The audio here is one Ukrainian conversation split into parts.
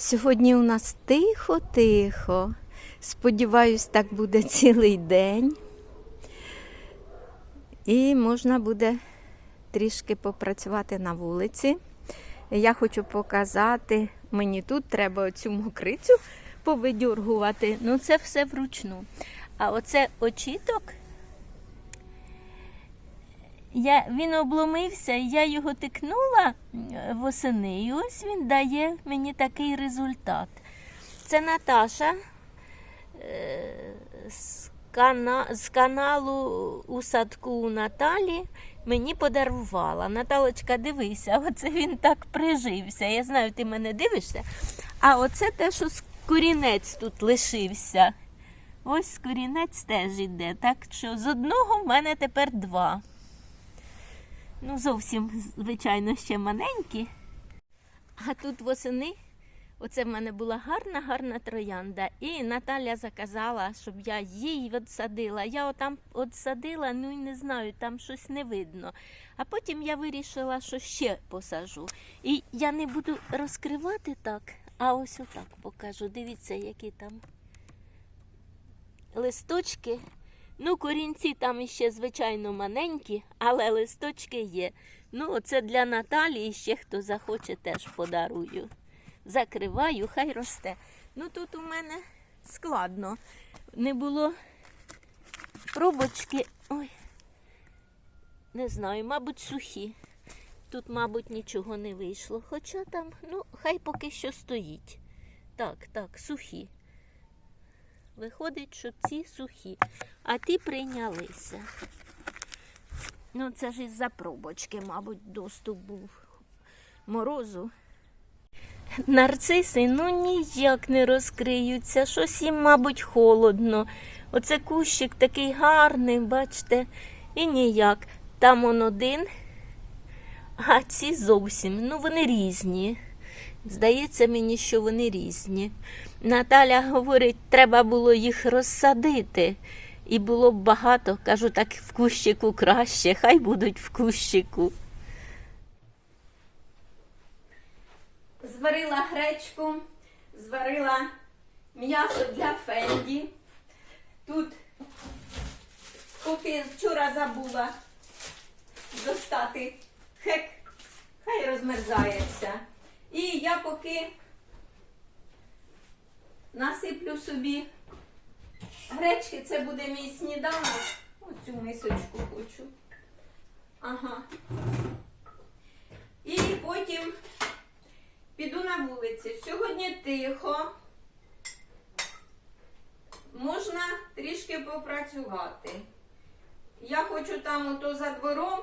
Сьогодні у нас тихо-тихо. Сподіваюсь, так буде цілий день. І можна буде трішки попрацювати на вулиці. Я хочу показати, мені тут треба оцю мокрицю повидюргувати. Ну, це все вручну. А оце очіток. Я, він обломився, я його тикнула е, восени, і ось він дає мені такий результат. Це Наташа е, з, кана, з каналу у садку у Наталі мені подарувала. Наталочка, дивися, оце він так прижився. Я знаю, ти мене дивишся. А оце те, що корінець тут лишився. Ось корінець теж іде. Так що з одного в мене тепер два. Ну, зовсім, звичайно, ще маленькі. А тут восени, оце в мене була гарна, гарна троянда. І Наталя заказала, щоб я їй відсадила. Я отам відсадила, ну і не знаю, там щось не видно. А потім я вирішила, що ще посажу. І я не буду розкривати так, а ось отак покажу. Дивіться, які там листочки. Ну, корінці там іще, звичайно, маленькі, але листочки є. Ну, оце для Наталі і ще хто захоче, теж подарую. Закриваю, хай росте. Ну, тут у мене складно. Не було пробочки. Ой, не знаю, мабуть, сухі. Тут, мабуть, нічого не вийшло. Хоча там, ну, хай поки що стоїть. Так, так, сухі. Виходить, що ці сухі, а ті прийнялися. Ну, це ж із-за пробочки, мабуть, доступ був морозу. Нарциси ну ніяк не розкриються, щось їм, мабуть, холодно. Оце кущик такий гарний, бачите, і ніяк. Там он один, а ці зовсім, ну вони різні. Здається мені, що вони різні. Наталя говорить, треба було їх розсадити. І було б багато. Кажу, так в кущику краще, хай будуть в кущику. Зварила гречку, зварила м'ясо для фенді. Тут, поки вчора забула достати хек, хай розмерзається. І я поки насиплю собі гречки, це буде мій сніданок. Оцю мисочку хочу. Ага. І потім піду на вулиці. Сьогодні тихо. Можна трішки попрацювати. Я хочу там ото за двором.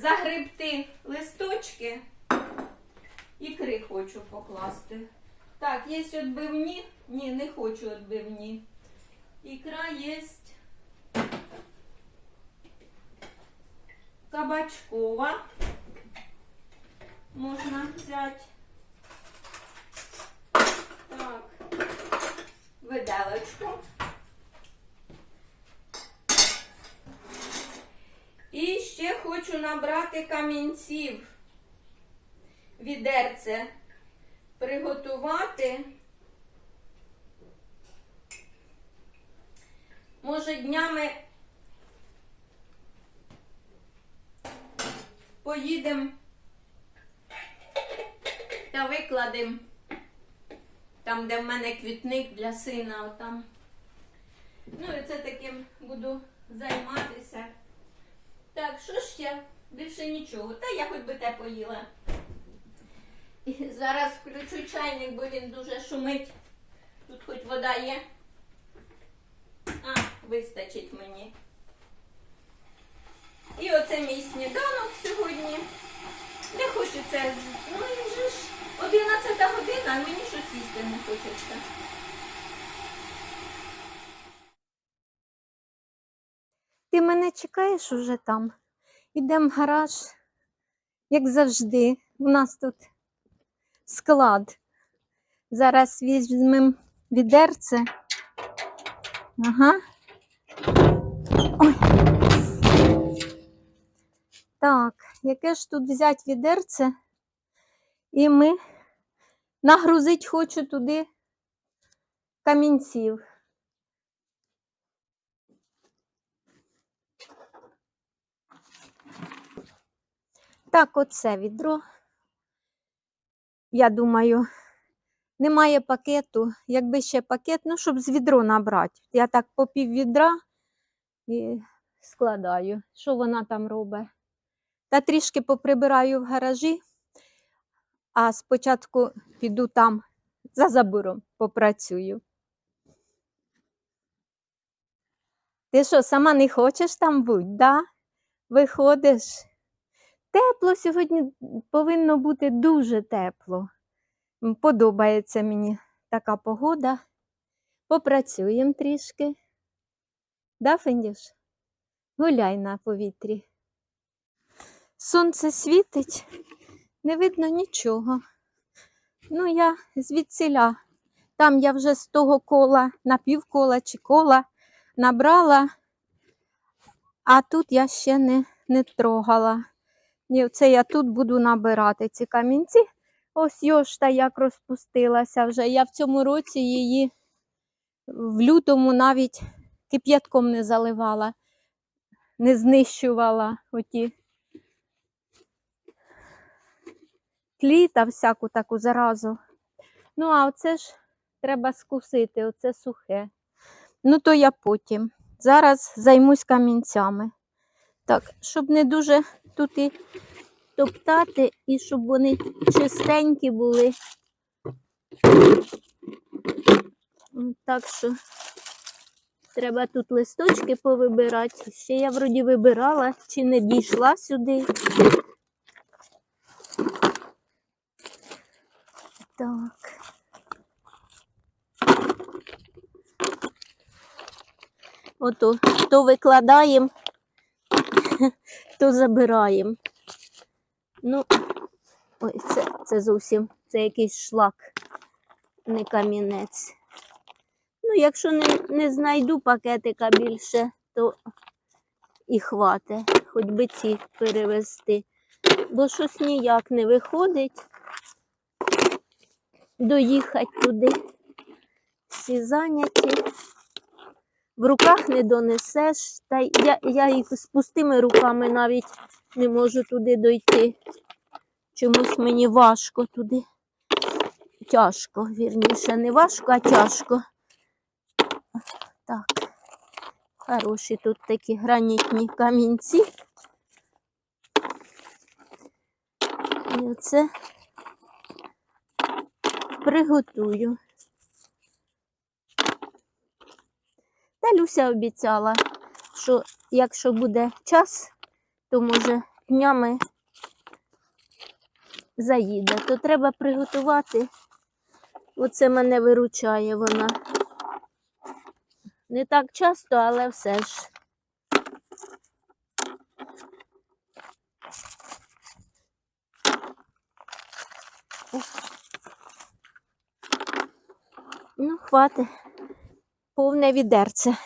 Загребти листочки, ікри хочу покласти. Так, є відбивні. Ні, не хочу відбивні. Ікра є кабачкова. Можна взяти. Так, виделочку. І ще хочу набрати камінців. Відерце приготувати. Може, днями поїдемо та викладемо там, де в мене квітник для сина. Отам. Ну і це таким буду займатися. Так, що ще? Більше нічого. Та я хоч би те поїла. І зараз включу чайник, бо він дуже шумить. Тут хоч вода є. А, вистачить мені. І оце мій сніданок сьогодні. Не хочеться. Ну і вже ж 11 година, а мені щось їсти не хочеться. Мене чекаєш уже там? Ідемо в гараж, як завжди. У нас тут склад. Зараз візьмемо відерце. Ага. Ой. Так, яке ж тут взяти відерце? І ми нагрузить хочу туди камінців. Так, оце відро. Я думаю, немає пакету. Якби ще пакет, ну, щоб з відро набрати. Я так по пів відра і складаю. Що вона там робить? Та трішки поприбираю в гаражі, а спочатку піду там за забором попрацюю. Ти що, сама не хочеш там бути, да? Виходиш? Тепло сьогодні повинно бути дуже тепло. Подобається мені така погода. Попрацюємо трішки. Да, Фендюш? Гуляй на повітрі. Сонце світить, не видно нічого. Ну, я звідсіля. Там я вже з того кола, на півкола чи кола набрала, а тут я ще не, не трогала. І оце я тут буду набирати ці камінці. Ось йошта як розпустилася вже. Я в цьому році її в лютому навіть кип'ятком не заливала, не знищувала оті тлі та всяку таку заразу. Ну, а оце ж треба скусити, оце сухе. Ну, то я потім. Зараз займусь камінцями. Так, щоб не дуже тут і топтати, і щоб вони чистенькі були. Так що треба тут листочки повибирати. Ще я вроді вибирала, чи не дійшла сюди. Так. Ото то викладаємо, то забираємо. Ну, ой, це, це зовсім це якийсь шлак, не камінець. Ну, якщо не, не знайду пакетика більше, то і хватить, хоч би ці перевезти. Бо щось ніяк не виходить доїхати туди. Всі зайняті. В руках не донесеш, та я, я їх з пустими руками навіть не можу туди дойти. Чомусь мені важко туди. Тяжко, вірніше, не важко, а тяжко. Так, хороші тут такі гранітні камінці. І оце приготую. Та Люся обіцяла, що якщо буде час, то може днями заїде, то треба приготувати. Оце мене виручає вона. Не так часто, але все ж. Ну, хватить. Повне відерце.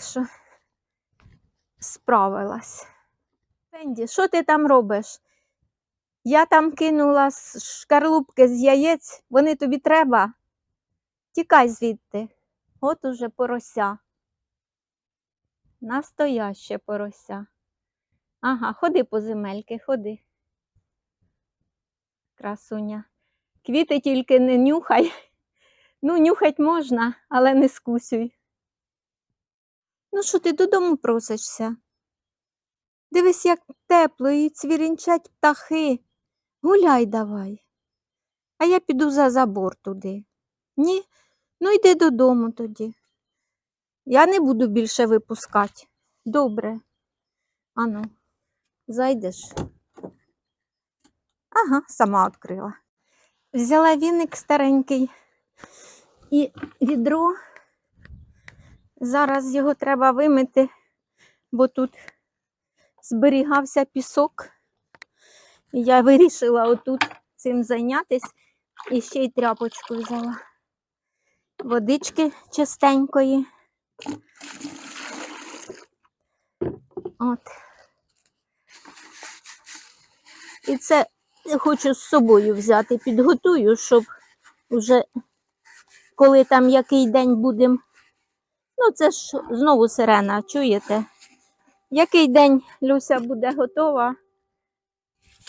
Так що справилась. Пенді, що ти там робиш? Я там кинула шкарлупки з яєць, вони тобі треба. Тікай звідти. От уже порося. Настояще порося. Ага, ходи по земельки, ходи. Красуня. Квіти тільки не нюхай. Ну, нюхать можна, але не скусюй. Ну, що ти додому просишся? Дивись, як тепло і цвірінчать птахи. Гуляй давай. А я піду за забор туди. Ні, ну йди додому тоді. Я не буду більше випускати. Добре. Ану, зайдеш. Ага, сама відкрила. Взяла віник старенький і відро. Зараз його треба вимити, бо тут зберігався пісок. Я вирішила отут цим зайнятися і ще й тряпочку взяла. Водички чистенької От. І це хочу з собою взяти, підготую, щоб уже коли там який день будемо. Ну, це ж знову сирена, чуєте? Який день Люся буде готова,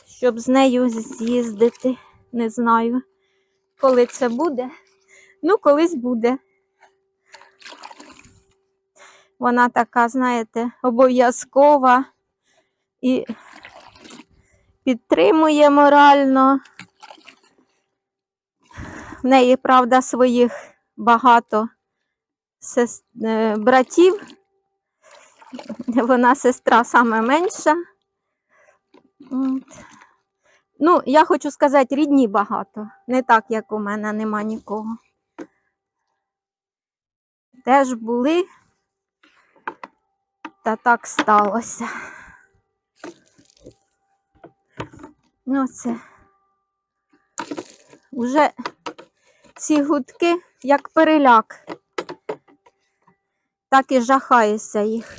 щоб з нею з'їздити, не знаю, коли це буде. Ну, колись буде. Вона така, знаєте, обов'язкова і підтримує морально. В неї, правда, своїх багато братів. Вона сестра саме менша. Ну, я хочу сказати, рідні багато. Не так, як у мене, нема нікого. Теж були, та так сталося. Ну, це вже ці гудки, як переляк, так і жахаєшся їх.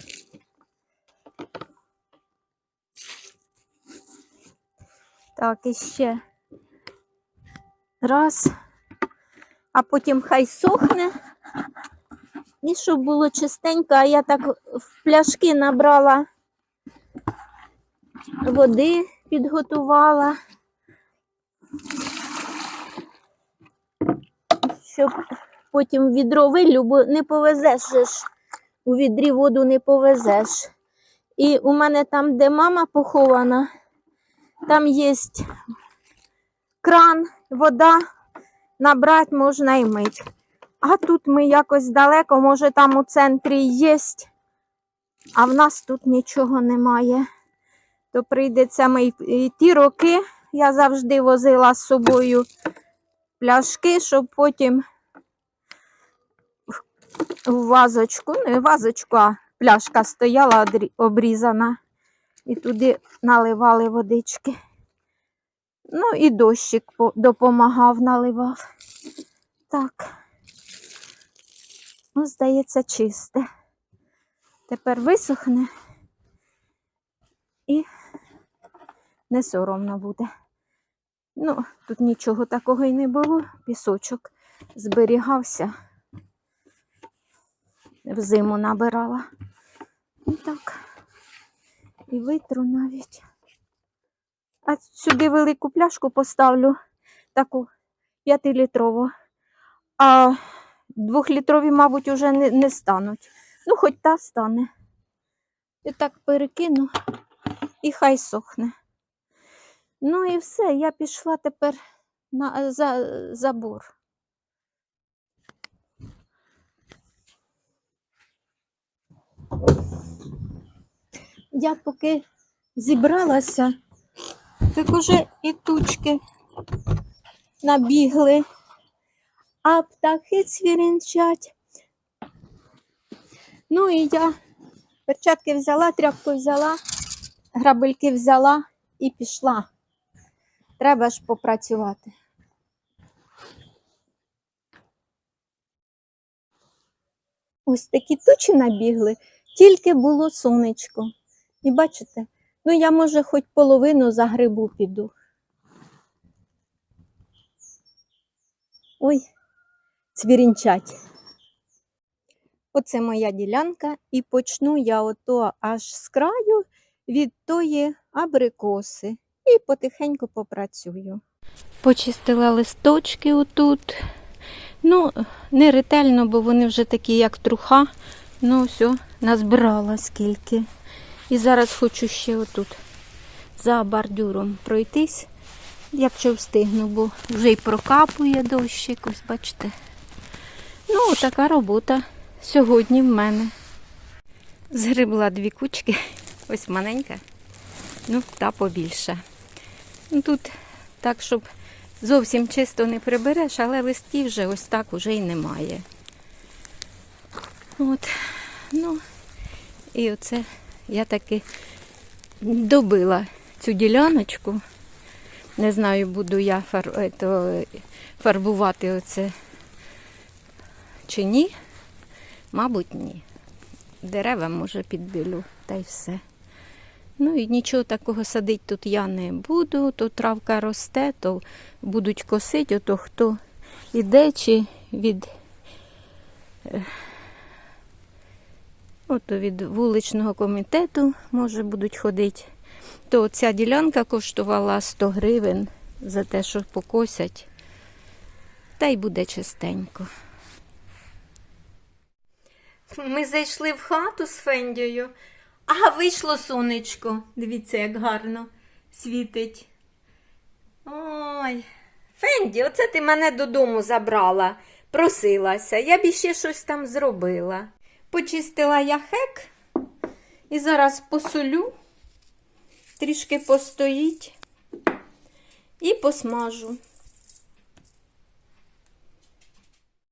Так, і ще раз, а потім хай сохне. І щоб було чистенько, а я так в пляшки набрала води, підготувала, щоб потім відро вилю, бо не повезеш ж, у відрі воду не повезеш. І у мене там, де мама похована, там є кран, вода, набрати можна і мить. А тут ми якось далеко, може там у центрі є, а в нас тут нічого немає. То прийдеться ми і ті роки я завжди возила з собою пляшки, щоб потім в вазочку, не вазочку, а пляшка стояла обрізана. І туди наливали водички. Ну і дощик допомагав, наливав. Так. Ну, здається, чисте. Тепер висохне і не соромно буде. Ну, тут нічого такого і не було. Пісочок зберігався. Взиму набирала. І так. І витру навіть. А сюди велику пляшку поставлю, таку п'ятилітрову. А двохлітрові, мабуть, уже не, не стануть. Ну, хоч та стане. І так перекину і хай сохне. Ну і все, я пішла тепер на за, забор. Я поки зібралася, так уже і тучки набігли, а птахи цвірінчать. Ну і я перчатки взяла, тряпку взяла, грабельки взяла і пішла. Треба ж попрацювати. Ось такі тучі набігли, тільки було сонечко. І бачите, ну я, може, хоч половину за грибу піду. Ой, цвірінчать. Оце моя ділянка, і почну я ото аж з краю від тої абрикоси і потихеньку попрацюю. Почистила листочки отут. Ну, не ретельно, бо вони вже такі, як труха. Ну, все, назбирала скільки. І зараз хочу ще отут за бордюром пройтись, якщо встигну, бо вже й прокапує дощик, ось бачите. Ну, така робота сьогодні в мене. Згребла дві кучки, ось маленька, ну, та побільша. Ну, Тут так, щоб зовсім чисто не прибереш, але листів вже ось так уже й немає. От, ну, і оце я таки добила цю діляночку. Не знаю, буду я фар... ето, фарбувати оце чи ні. Мабуть, ні. Дерева, може, підбілю, та й все. Ну і нічого такого садити тут я не буду, то травка росте, то будуть косити, ото хто іде чи від, е, ото від вуличного комітету, може, будуть ходити. То ця ділянка коштувала 100 гривень за те, що покосять. Та й буде чистенько. Ми зайшли в хату з Фендією, а вийшло сонечко. Дивіться, як гарно світить. Ой, Фенді, оце ти мене додому забрала, просилася. Я б іще щось там зробила. Почистила я хек і зараз посолю, трішки постоїть і посмажу.